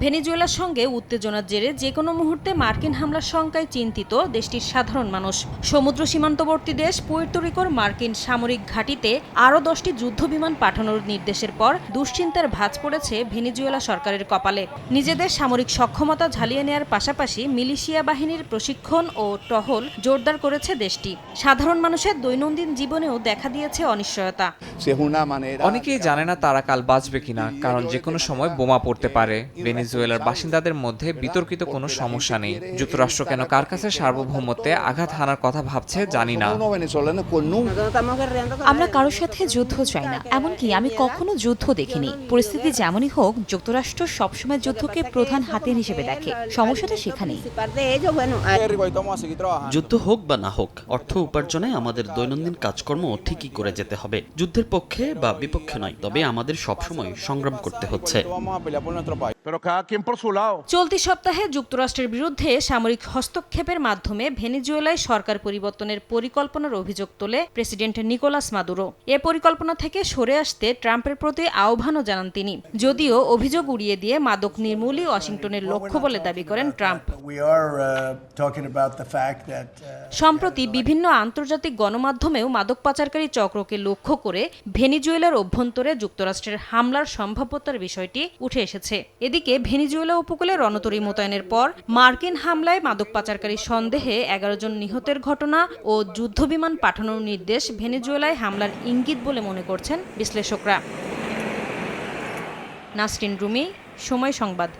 ভেনেজুয়েলার সঙ্গে উত্তেজনার জেরে যে কোনো মুহূর্তে মার্কিন হামলার শঙ্কায় চিন্তিত দেশটির সাধারণ মানুষ। সমুদ্র সীমান্তবর্তী দেশ পুয়ের্তো মার্কিন সামরিক ঘাঁটিতে আরও দশটি যুদ্ধবিমান পাঠানোর নির্দেশের পর দুশ্চিন্তার ভাঁজ পড়েছে ভেনেজুয়েলা সরকারের কপালে। নিজেদের সামরিক সক্ষমতা ঝালিয়ে নেয়ার পাশাপাশি মিলিশিয়া বাহিনীর প্রশিক্ষণ ও টহল জোরদার করেছে দেশটি। সাধারণ মানুষের দৈনন্দিন জীবনেও দেখা দিয়েছে অনিশ্চয়তা। manera. অনেকেই জানে না তারা কাল বাঁচবে কিনা কারণ যে কোনো সময় বোমা পড়তে পারে। ভেনেজুয়েলার বাসিন্দাদের মধ্যে বিতর্কিত কোনো সমস্যা নেই। যুক্তরাষ্ট্র কেন কার কাছে সার্বভৌমত্বে আঘাত হানার কথা ভাবছে জানি না। আমরা কারোর সাথে যুদ্ধ চাই না এমনকি আমি কখনো যুদ্ধ দেখিনি। পরিস্থিতি যেমনই হোক যুক্তরাষ্ট্র সবসময় যুদ্ধকে প্রধান হাতিয়ার হিসেবে দেখে। সমস্যাটা সেখানেই। যুদ্ধ হোক বা না হোক অর্থ উপার্জনে আমাদের দৈনন্দিন কাজকর্ম ঠিকই করে যেতে হবে। যুদ্ধের পক্ষে বা বিপক্ষে নয় তবে আমাদের সবসময় সংগ্রাম করতে হচ্ছে। চলতি সপ্তাহে যুক্তরাষ্ট্রের বিরুদ্ধে সামরিক হস্তক্ষেপের মাধ্যমে ভেনেজুয়েলায় সরকার পরিবর্তনের পরিকল্পনার অভিযোগ তোলে প্রেসিডেন্ট নিকোলাস মাদুরো। এ পরিকল্পনা থেকে সরে আসতে ট্রাম্পের প্রতি আহ্বানও জানান তিনি। যদিও অভিযোগ উড়িয়ে দিয়ে মাদক নির্মূলই ওয়াশিংটনের লক্ষ্য বলে দাবি করেন ট্রাম্প। Uh, uh, সম্প্রতি বিভিন্ন আন্তর্জাতিক গণমাধ্যমেও মাদক পাচারকারী চক্রকে লক্ষ্য করে ভেনিজুয়েলার অভ্যন্তরে যুক্তরাষ্ট্রের হামলার সম্ভাব্যতার বিষয়টি উঠে এসেছে। এদিকে ভেনিজুয়েলা উপকূলে রণতরী মোতায়েনের পর মার্কিন হামলায় মাদক পাচারকারী সন্দেহে এগারো জন নিহতের ঘটনা ও যুদ্ধবিমান পাঠানোর নির্দেশ ভেনিজুয়েলায় হামলার ইঙ্গিত বলে মনে করছেন বিশ্লেষকরা। নাসরিন রুমি, সময় সংবাদ।